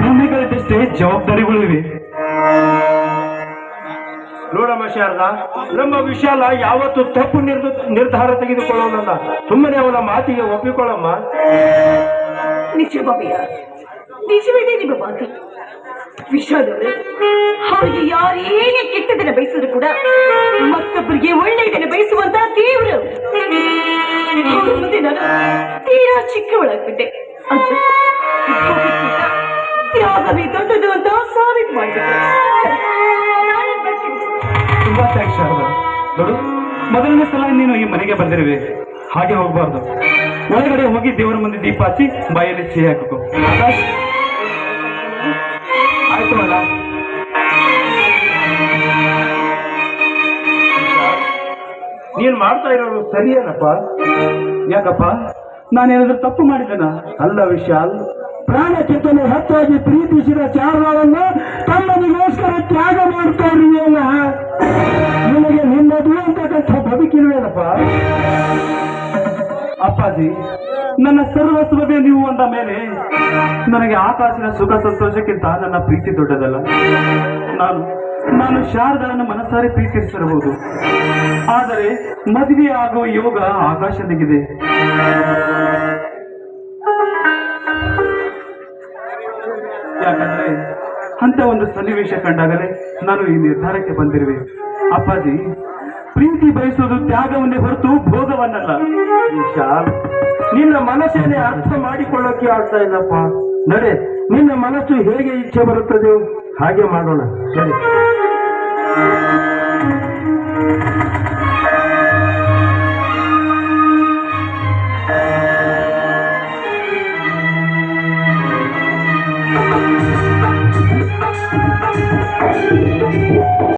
ಭೂಮಿಗಳಿದ್ದಷ್ಟೇ ಜವಾಬ್ದಾರಿಗಳು ಇವೆ ನೋಡಮ್ಮ ಶಾರದಾ ನಮ್ಮ ವಿಶಾಲ ಯಾವತ್ತು ತಪ್ಪು ನಿರ್ಧ ನಿರ್ಧಾರ ತೆಗೆದುಕೊಳ್ಳೋನಲ್ಲ. ಸುಮ್ಮನೆ ಅವನ ಮಾತಿಗೆ ಒಪ್ಪಿಕೊಳ್ಳಮ್ಮ. ನಿಜ ಬಾಬಯ್ಯ ನಿಜವಿದೆ ನಿಮ್ಮ ಮಾತು? ವಿಷಾದವೇ ಅವರಿಗೆ ಯಾರೇನೇ ಕೆಟ್ಟದನ್ನ ಬಯಸಿದ್ರು ಕೂಡ ಮತ್ತೊಬ್ಬರಿಗೆ ಒಳ್ಳೆಯದನ್ನ ಬಯಸುವಂತ ತೀವ್ರ ಅವ್ರ ಮುಂದೆ ನಾನು ತೀರಾ ಚಿಕ್ಕವಳಾಗ್ಬಿಟ್ಟೆ. ಅಂತ ತ್ಯಾಗವೇ ದೊಡ್ಡದು ಅಂತ ಸಾಬೀತು ತುಂಬಾ ಥ್ಯಾಂಕ್ಸ್ ಮೊದಲನೇ ಸಲ ನೀನು ಈ ಮನೆಗೆ ಬಂದಿರುವೆ. ಹಾಗೆ ಹೋಗಬಾರ್ದು. ಒಳಗಡೆ ಹೋಗಿ ದೇವರ ಮುಂದೆ ದೀಪ ಹಚ್ಚಿ ಬಾಯಲ್ಲಿ ಸಿಹಿ ಹಾಕಬೇಕು ಆಯ್ತು ಅಲ್ಲ ನೀನ್ ಮಾಡ್ತಾ ಇರೋದು ಸರಿಯೇನಪ್ಪ? ಯಾಕಪ್ಪ? ನಾನೇನಾದ್ರೂ ತಪ್ಪು ಮಾಡಿದ್ದೇನಾ ಅಲ್ಲ, ವಿಶಾಲ್. ಪ್ರಾಣಕ್ಕಿಂತಲೂ ಹೆಚ್ಚಾಗಿ ಪ್ರೀತಿಸಿದ ಚಾರಣವನ್ನು ತಮ್ಮನಿಗೋಸ್ಕರ ತ್ಯಾಗ ಮಾಡ್ತಾವ್ರಿಯೇನ ನಿಮಗೆ ನಿನ್ನದು ಅಂತಕ್ಕಂಥ ಬದುಕಿಲ್ವೇನಪ್ಪ ಅಪ್ಪಾಜಿ, ನನ್ನ ಸರ್ವಸ್ವವೇ ನೀವು ಅಂದ ಮೇಲೆ ನನಗೆ ಆಕಾಶದ ಸುಖ ಸಂತೋಷಕ್ಕಿಂತ ನನ್ನ ಪ್ರೀತಿ ದೊಡ್ಡದಲ್ಲ. ನಾನು ನಾನು ಶಾರದಳನ್ನು ಮನಸಾರಿ ಪ್ರೀತಿಸಿರಬಹುದು. ಆದರೆ ಮದುವೆ ಆಗುವ ಯೋಗ ಆಕಾಶನಿಗಿದೆ ಯಾಕಂದ್ರೆ ಅಂತ ಒಂದು ಸನ್ನಿವೇಶ ಕಂಡಾಗಲೇ ನಾನು ಈ ನಿರ್ಧಾರಕ್ಕೆ ಬಂದಿರುವೆ. ಅಪ್ಪಾಜಿ, ಪ್ರೀತಿ ಬಯಸುವುದು ತ್ಯಾಗವನ್ನೇ ಹೊರತು ಭೋಗವನ್ನಲ್ಲ. ನಿನ್ನ ಮನಸ್ಸನ್ನೇ ಅರ್ಥ ಮಾಡಿಕೊಳ್ಳೋಕೆ ಆಗ್ತಾ ಇಲ್ಲಪ್ಪ. ನಡೆ, ನಿನ್ನ ಮನಸ್ಸು ಹೇಗೆ ಇಚ್ಛೆ ಬರುತ್ತದೆ? ಹಾಗೆ ಮಾಡೋಣ. ಸರಿ